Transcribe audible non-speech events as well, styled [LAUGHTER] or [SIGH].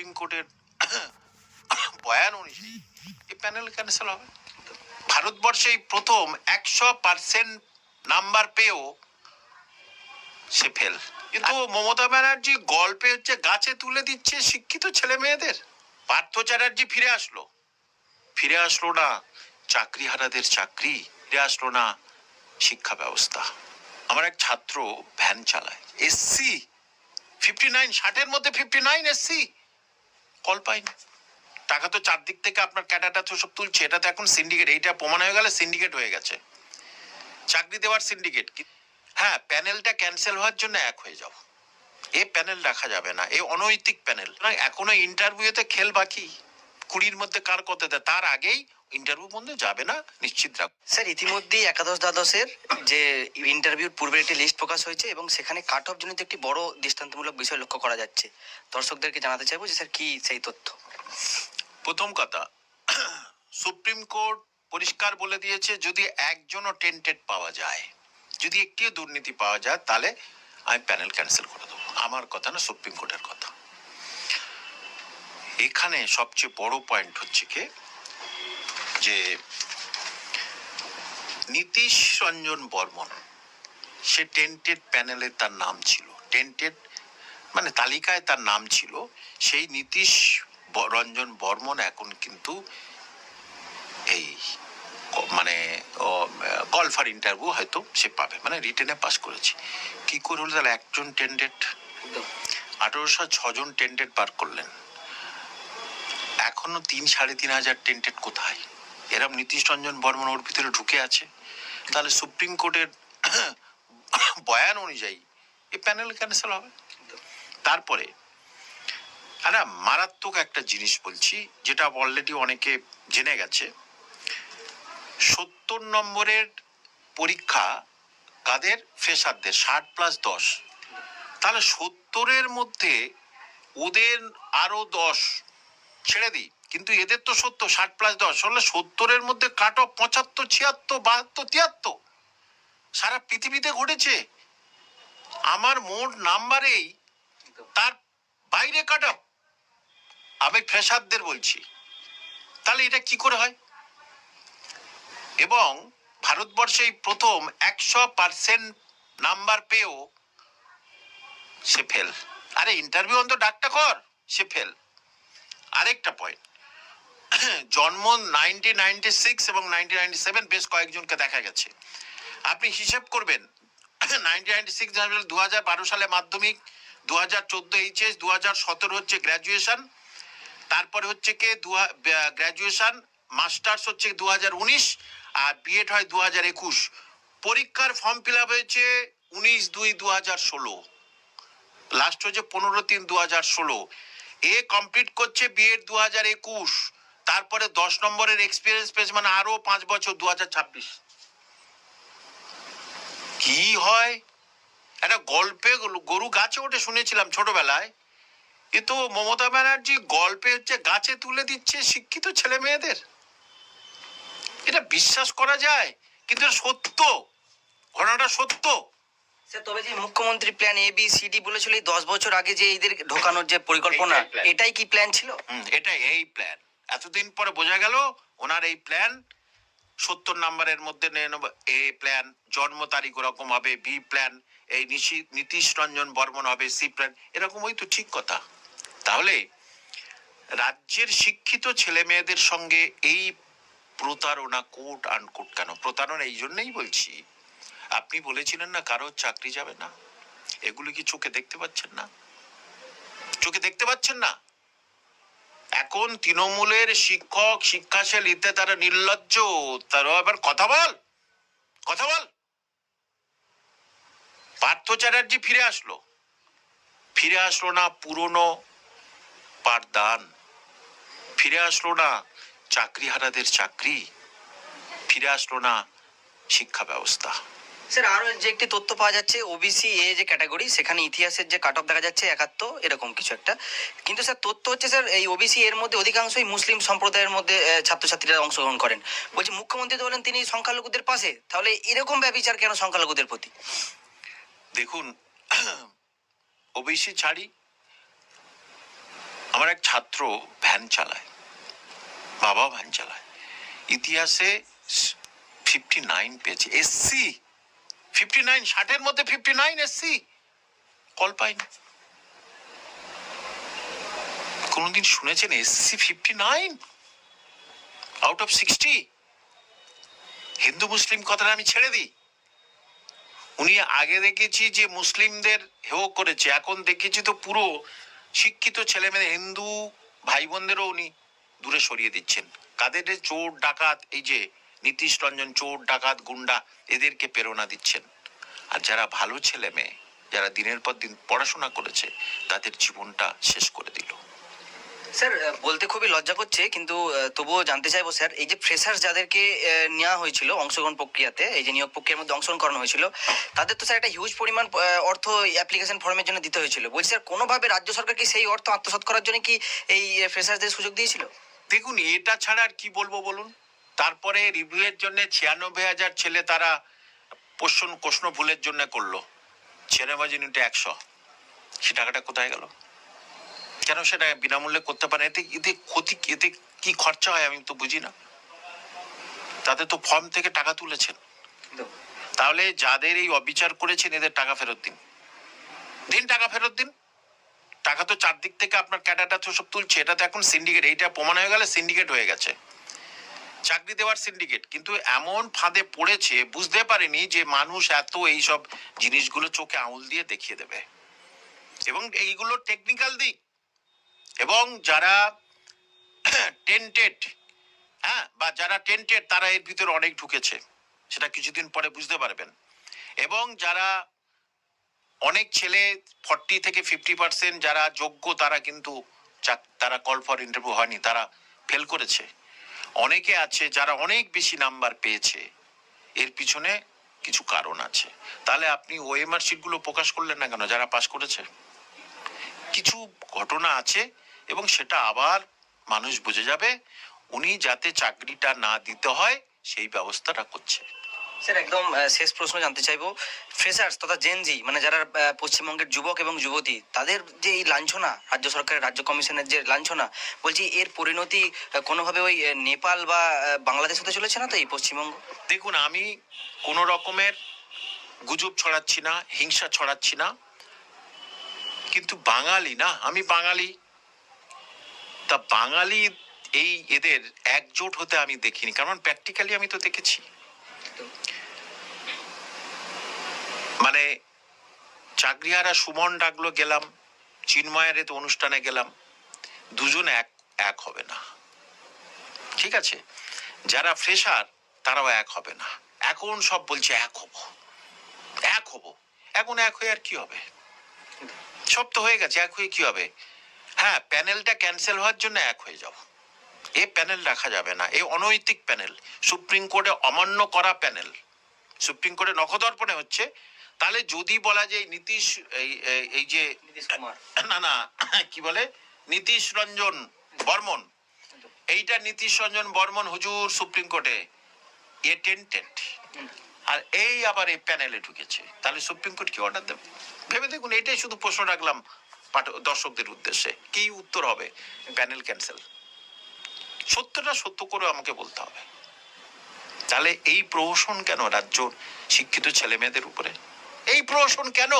Supreme কোর্টের বয়ান অনুযায়ী এই প্যানেল ক্যান্সেল হবে। ভারতবর্ষে এই প্রথম একশো পার্সেন্ট নাম্বার পেয়েও সে ফেল কিন্তু মমতা ব্যানার্জি গল্পে হচ্ছে গাছে তুলে দিচ্ছে শিক্ষিত ছেলে মেয়েদের। পার্থ চ্যাটার্জি ফিরে আসলো। ফিরে আসলো না চাকরি হারাদের চাকরি ফিরে আসলো না শিক্ষা ব্যবস্থা। আমার এক ছাত্র ভ্যান চালায়। এসসি ফিফটি নাইন ষাটের মধ্যে ফিফটি নাইন এসসি। কল পাইনি। টাকা তো চারদিক থেকে আপনার ক্যাডাটা তো সব তুলছে। এটা তো এখন সিন্ডিকেট এইটা প্রমাণ হয়ে গেলে সিন্ডিকেট হয়ে গেছে। চাকরি দেওয়ার সিন্ডিকেট হ্যাঁ প্যানেলটা ক্যান্সেল হওয়ার জন্য এক হয়ে যাও এ প্যানেল রাখা যাবে না এ অনৈতিক প্যানেল। এখনও ইন্টারভিউতে খেল বাকি। কুড়ির মধ্যে কার কত দেয়, তার আগেই ইন্টারভিউ যাবে না নিশ্চিত রাখ। স্যার ইতিমধ্যেই একাদশ দ্বাদশের যে ইন্টারভিউর পূর্বে একটি লিস্ট প্রকাশ হয়েছে এবং সেখানে কাট অফ জনিত একটি বড় দৃষ্টান্তমূলক বিষয় লক্ষ্য করা যাচ্ছে। দর্শকদেরকে জানাতে চাইব যে স্যার কি সেই তথ্য? প্রথম কথা সুপ্রিম কোর্ট পরিষ্কার বলে দিয়েছে যদি একজনও টেন্টেড পাওয়া যায় যদি একটিও দুর্নীতি পাওয়া যায় তাহলে আমি প্যানেল ক্যান্সেল করে দেবো। আমার কথা না সুপ্রিম কোর্টের কথা। এখানে সবচেয়ে বড় পয়েন্ট হচ্ছে কি যে নীতিশ রঞ্জন বর্মন সে টেন্টেড প্যানেলে তার নাম ছিল। টেন্টেড মানে তালিকায় তার নাম ছিল। সেই নীতিশ রঞ্জন বর্মন এখন কিন্তু এই মানে কল ফর ইন্টারভিউ হয়তো সে পাবে। মানে রিটেনে পাস করেছে। কি করে হলো? তাহলে একজন টেন্ডেড আঠারোশো ছজন টেন্ডেড বার করলেন। এখনও তিন সাড়ে তিন হাজার টেন্টেড কোথায়? এরম নীতিশ রঞ্জন বর্মন ওর ভিতরে ঢুকে আছে। তাহলে সুপ্রিম কোর্টের বয়ান অনুযায়ী এই প্যানেল ক্যান্সেল হবে। তারপরে একটা মারাত্মক একটা জিনিস বলছি, যেটা অলরেডি অনেকে জেনে গেছে। সত্তর নম্বরের পরীক্ষা কাদের? ফেসারদের ষাট প্লাস দশ। তাহলে সত্তরের মধ্যে ওদের আরও দশ ছেড়ে দিই। কিন্তু এদের তো সত্তর, ষাট প্লাস দশ, হলে সত্তরের মধ্যে কাট অফ পঁচাত্তর, ছিয়াত্তর, বাহাত্তর, তিয়াত্তর। সারা পৃথিবীতে ঘটেছে। আমার মোট নাম্বারেই তার বাইরে কাট অফ আমি ফ্রেশারদের বলছি। তাহলে এটা কি করে হয়? এবং ভারতবর্ষে এই প্রথম একশো পার্সেন্ট নাম্বার পেয়েও সে ফেল আরে ইন্টারভিউ অন্ত ডাকটা কর, সে ফেল আরেকটা পয়েন্ট [COUGHS] জন্ম নাইনটিন নাইনটি সিক্স এবং নাইনটিন নাইনটি সেভেন বেশ কয়েকজনকে দেখা গেছে। আপনি হিসেব করবেন নাইনটিন নাইনটি সিক্স দু হাজার বারো সালে মাধ্যমিক দু হাজার চোদ্দ এইচএস দু হাজার সতেরো হচ্ছে গ্র্যাজুয়েশন তারপরে হচ্ছে কে দু গ্র্যাজুয়েশন মাস্টার্স হচ্ছে দু হাজার উনিশ, আর বিএড হয় দু হাজার একুশ। পরীক্ষার ফর্ম ফিল আপ হয়েছে উনিশ দুই দু হাজার ষোলো। লাস্ট হচ্ছে পনেরো তিন দু হাজার ষোলো। এ কমপ্লিট করছে বিএড দু হাজার একুশ। তারপরে দশ নম্বরের এক্সপিরিয়েন্স পেয়েছে মানে আরও পাঁচ বছর দু হাজার ছাব্বিশ। কি হয়? একটা গল্পে গরু গাছে ওঠে শুনেছিলাম ছোটবেলায়। কিন্তু মমতা ব্যানার্জি গল্পে হচ্ছে গাছে তুলে দিচ্ছে শিক্ষিত ছেলে মেয়েদের এটা বিশ্বাস করা যায় কিন্তু সত্য। ঘটনাটা সত্য। স্যার তবে যে মুখ্যমন্ত্রী plan A B C D বলেছিল দশ বছর আগে যে এদের ঢোকানোর যে পরিকল্পনা এটাই কি প্ল্যান ছিল? হুম, এটা এই প্ল্যান এতদিন পরে বোঝা গেল ওনার এই প্ল্যান সত্তর নাম্বারের মধ্যে নিয়ে নেব। এ প্ল্যান জন্ম তারিখ ওরকম হবে, বি প্ল্যান এই নীতিশ রঞ্জন বর্মন হবে, সি প্ল্যান এরকম ওই তো ঠিক কথা। তাহলে রাজ্যের শিক্ষিত ছেলে মেয়েদের সঙ্গে এই প্রতারণা কোট আনকোট কেন? প্রতারণা এই জন্যই বলছি। আপনি বলেছিলেন না কারোর চাকরি যাবে না। এগুলো কি চোখে দেখতে পাচ্ছেন না? চোখে দেখতে পাচ্ছেন না? এখন তৃণমূলের শিক্ষক, শিক্ষাশীল ইত্যাদি, তারা নির্লজ্জ। তারা আবার কথা বল। কথা বল। পার্থ চ্যাটার্জি ফিরে আসলো। ফিরে আসলো না পুরনো পাঠদান। ফিরে আসলো না চাকরিহারাদের চাকরি। ফিরে আসলো না শিক্ষা ব্যবস্থা। স্যার, আরও যে একটি তথ্য পাওয়া যাচ্ছে ওবিসি এ যে ক্যাটাগরি সেখানে ইতিহাসের যে কাট অফ দেখা যাচ্ছে, একাত্তর, এরকম কিছু একটা। কিন্তু স্যার, তথ্য হচ্ছে স্যার, এই ওবিসি এর মধ্যে অধিকাংশই মুসলিম সম্প্রদায়ের মধ্যে ছাত্রছাত্রীরা অংশগ্রহণ করেন। বলছি, মুখ্যমন্ত্রী তো বলেন তিনি সংখ্যালঘুদের পাশে। তাহলে এরকম ব্যবচার কেন সংখ্যালঘুদের প্রতি? দেখুন ওবিসি ছাড়ি, আমার এক ছাত্র ভ্যান চালায়, বাবা ভ্যান চালায়। ইতিহাসে ফিফটি নাইন পেয়েছে এসসি ফিফটি নাইন ষাটের মধ্যে ফিফটি নাইন এসসি কল পাইনি। কোনোদিন শুনেছেন SC fifty nine out of sixty Hindu Muslim কথাটা আমি ছেড়ে দিই। উনি আগে দেখেছি যে মুসলিমদের হেও করেছে, এখন দেখেছি তো পুরো শিক্ষিত ছেলে মেয়ে হিন্দু ভাই বোনদেরও উনি দূরে সরিয়ে দিচ্ছেন। কাদের চোর, ডাকাত, এই যে নীতিশ রঞ্জন চোর ডাকাত গুন্ডা এদেরকে প্রেরণা দিচ্ছেন। আর যারা ভালো ছেলে মেয়ে যারা দিনের পর দিন পড়াশোনা করেছে তাদের জীবনটা শেষ করে দিল। স্যার বলতে খুবই লজ্জা করছে কিন্তু তবুও জানতে চাইব স্যার এই যে ফ্রেশার্স যাদেরকে নেওয়া হয়েছিল অংশগ্রহণ প্রক্রিয়াতে এই যে নিয়োগ প্রক্রিয়ার মধ্যে অংশগ্রহণ করানো হয়েছিল তাদের তো স্যার একটা হিউজ পরিমাণ অর্থ অ্যাপ্লিকেশন ফর্মের জন্য দিতে হয়েছিল। বলছি স্যার কোনোভাবে রাজ্য সরকার কি সেই অর্থ আত্মসাৎ করার জন্য কি এই ফ্রেশার্সদের সুযোগ দিয়েছিল? দেখুন এটা ছাড়া আর কি বলব বলুন? তারপরে রিভিউয়ের জন্য ছিয়ানব্বই হাজার ছেলে তারা পোষণ কোষ্ণ ভুলের জন্য করল। ছিয়ানব্বই ইউনিটে একশো। সে টাকাটা কোথায় গেল? কেন সেটা বিনামূল্যে করতে পারে? এতে এতে ক্ষতি এতে কি খরচা হয় আমি তো বুঝি না। তাদের তো ফর্ম থেকে টাকা তুলেছেন। তাহলে যাদের এই অবিচার করেছেন এদের টাকা ফেরত দিন। দিন টাকা ফেরত দিন। টাকা তো চারদিক থেকে আপনার ক্যাডাটা তো সব তুলছে। এটা তো এখন সিন্ডিকেট এইটা প্রমাণ হয়ে গেলে সিন্ডিকেট হয়ে গেছে। চাকরি দেওয়ার সিন্ডিকেট কিন্তু এমন ফাঁদে পড়েছে, বুঝতে পারেনি যে মানুষ এত এইসব জিনিসগুলো চোখে আঙুল দিয়ে দেখিয়ে দেবে। এবং এইগুলো টেকনিক্যাল দিক। এবং যারা টেন্টেড হ্যাঁ বা যারা টেন্টেড তারা এর ভিতরে অনেক ঢুকেছে। সেটা কিছুদিন পরে বুঝতে পারবেন। এবং যারা অনেক ছেলে ফর্টি থেকে ফিফটি পার্সেন্ট যারা যোগ্য, তারা কিন্তু তারা কল ফর ইন্টারভিউ হয়নি, তারা ফেল করেছে। অনেকে আছে যারা অনেক বেশি নাম্বার পেয়েছে। এর পিছনে কিছু কারণ আছে। তাহলে আপনি ওএমআর শিটগুলো প্রকাশ করলেন না কেন? যারা পাশ করেছে। কিছু ঘটনা আছে এবং সেটা আবার মানুষ বুঝে যাবে। উনি যাতে চাকরিটা না দিতে হয়, সেই ব্যবস্থাটা করছে। স্যার, একদম শেষ প্রশ্ন জানতে চাইব। ফ্রেশার্স তথা জেনজি মানে যারা পশ্চিমবঙ্গের যুবক এবং যুবতী, তাদের যে এই লাঞ্ছনা, রাজ্য সরকারের, রাজ্য কমিশনের যে লাঞ্ছনা, বলছি এর পরিণতি কোনোভাবে ওই নেপাল বা বাংলাদেশ হতে চলেছে না তো এই পশ্চিমবঙ্গ? দেখুন, আমি কোনো রকমের গুজব ছড়াচ্ছি না, হিংসা ছড়াচ্ছি না। কিন্তু বাঙালি না, আমি বাঙালি। তা বাঙালি এই এদের একজোট হতে আমি দেখিনি, কারণ প্র্যাকটিক্যালি আমি তো দেখেছি। মানে চাকরিহারা সুমন ডাকলো গেলাম, চিন্ময়ের এতে অনুষ্ঠানে গেলাম, দুজন এক এক হবে না। ঠিক আছে? যারা ফ্রেশার তারাও এক হবে না। এখন সব বলছে এক হব। এক হব। এখন এক হয়ে আর কি হবে? সব তো হয়ে গেছে, এক হয়ে কি হবে? হ্যাঁ প্যানেলটা ক্যান্সেল হওয়ার জন্য এক হয়ে যাও এ প্যানেল রাখা যাবে না। এ অনৈতিক প্যানেল। সুপ্রিম কোর্টে অমান্য করা প্যানেল। সুপ্রিম কোর্টে নখদর্পণে হচ্ছে তাহলে যদি বলা যায় নীতিশ এই যে না না কি বলে? নীতিশ রঞ্জন বর্মন। এইটা নীতিশ রঞ্জন বর্মন হুজুর সুপ্রিম কোর্টে এ টেন্টেড আর এই আবার এই প্যানেলে ঢুকেছে। তাহলে সুপ্রিম কোর্ট কি অর্ডার দেবে? ভেবে দেখুন এটাই শুধু প্রশ্ন রাখলাম দর্শকদের উদ্দেশ্যে। কি উত্তর হবে? প্যানেল ক্যান্সেল সত্যটা সত্য করে আমাকে বলতে হবে। তাহলে এই প্রহসন কেন রাজ্য শিক্ষিত ছেলে মেয়েদের উপরে? এই প্রহসন কেন?